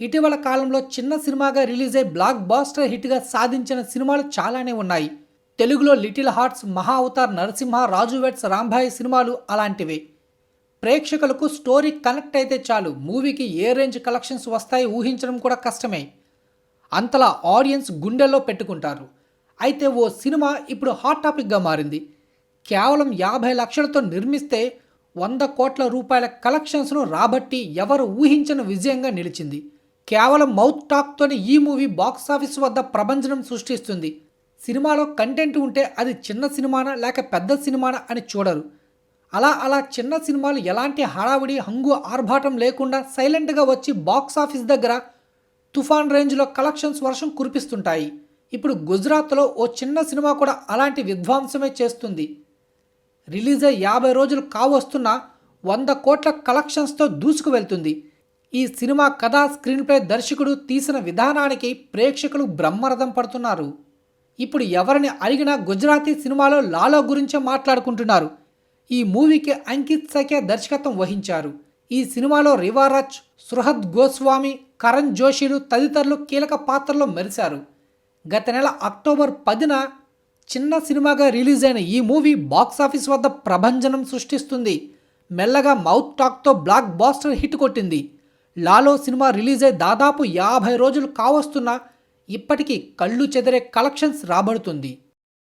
ఇటీవల కాలంలో చిన్న సినిమాగా రిలీజ్ అయి బ్లాక్ బాస్టర్ హిట్గా సాధించిన సినిమాలు చాలానే ఉన్నాయి. తెలుగులో Little Hearts Maha Avatar Narasimha Raju weds సినిమాలు అలాంటివే. ప్రేక్షకులకు స్టోరీ కనెక్ట్ అయితే చాలు. మూవీకి ఏ రేంజ్ కలెక్షన్స్ వస్తాయి ఊహించడం కూడా కష్టమే. అంతలా ఆడియన్స్ గుండెల్లో పెట్టుకుంటారు. అయితే ఓ సినిమా ఇప్పుడు హాట్ టాపిక్గా మారింది. కేవలం యాభై లక్షలతో నిర్మిస్తే వంద కోట్ల రూపాయల కలెక్షన్స్ను రాబట్టి ఎవరు ఊహించని విజయంగా నిలిచింది. కేవలం మౌత్ టాక్తోనే ఈ మూవీ బాక్సాఫీస్ వద్ద ప్రభంజనం సృష్టిస్తుంది. సినిమాలో కంటెంట్ ఉంటే అది చిన్న సినిమానా లేక పెద్ద సినిమానా అని చూడరు. అలా అలా చిన్న సినిమాలు ఎలాంటి హడావిడి హంగు ఆర్భాటం లేకుండా సైలెంట్గా వచ్చి బాక్స్ ఆఫీస్ దగ్గర తుఫాన్ రేంజ్లో కలెక్షన్స్ వర్షం కురిపిస్తుంటాయి. ఇప్పుడు గుజరాత్లో ఓ చిన్న సినిమా కూడా అలాంటి విధ్వంసమే చేస్తుంది. రిలీజ్ అయ్యి యాభై రోజులు కావస్తున్న వంద కోట్ల కలెక్షన్స్తో దూసుకు వెళ్తుంది ఈ సినిమా కథా స్క్రీన్పై దర్శకుడు తీసిన విధానానికి ప్రేక్షకులు బ్రహ్మరథం పడుతున్నారు. ఇప్పుడు ఎవరిని అడిగినా గుజరాతీ సినిమాలో లాలో గురించే మాట్లాడుకుంటున్నారు. ఈ మూవీకి అంకిత్ సఖ్య దర్శకత్వం వహించారు. ఈ సినిమాలో రివారాజ్ సుహద్ గోస్వామి కరణ్ జోషిలు తదితరులు కీలక పాత్రలో మెరిశారు. గత నెల అక్టోబర్ పదిన చిన్న సినిమాగా రిలీజ్ అయిన ఈ మూవీ బాక్సాఫీస్ వద్ద ప్రభంజనం సృష్టిస్తుంది. మెల్లగా మౌత్ టాక్తో బ్లాక్ బాస్టర్ హిట్ కొట్టింది. లాలో సినిమా రిలీజ్ అయి దాదాపు యాభై రోజులు కావస్తున్నా ఇప్పటికీ కళ్ళు చెదిరే కలెక్షన్స్ రాబడుతుంది.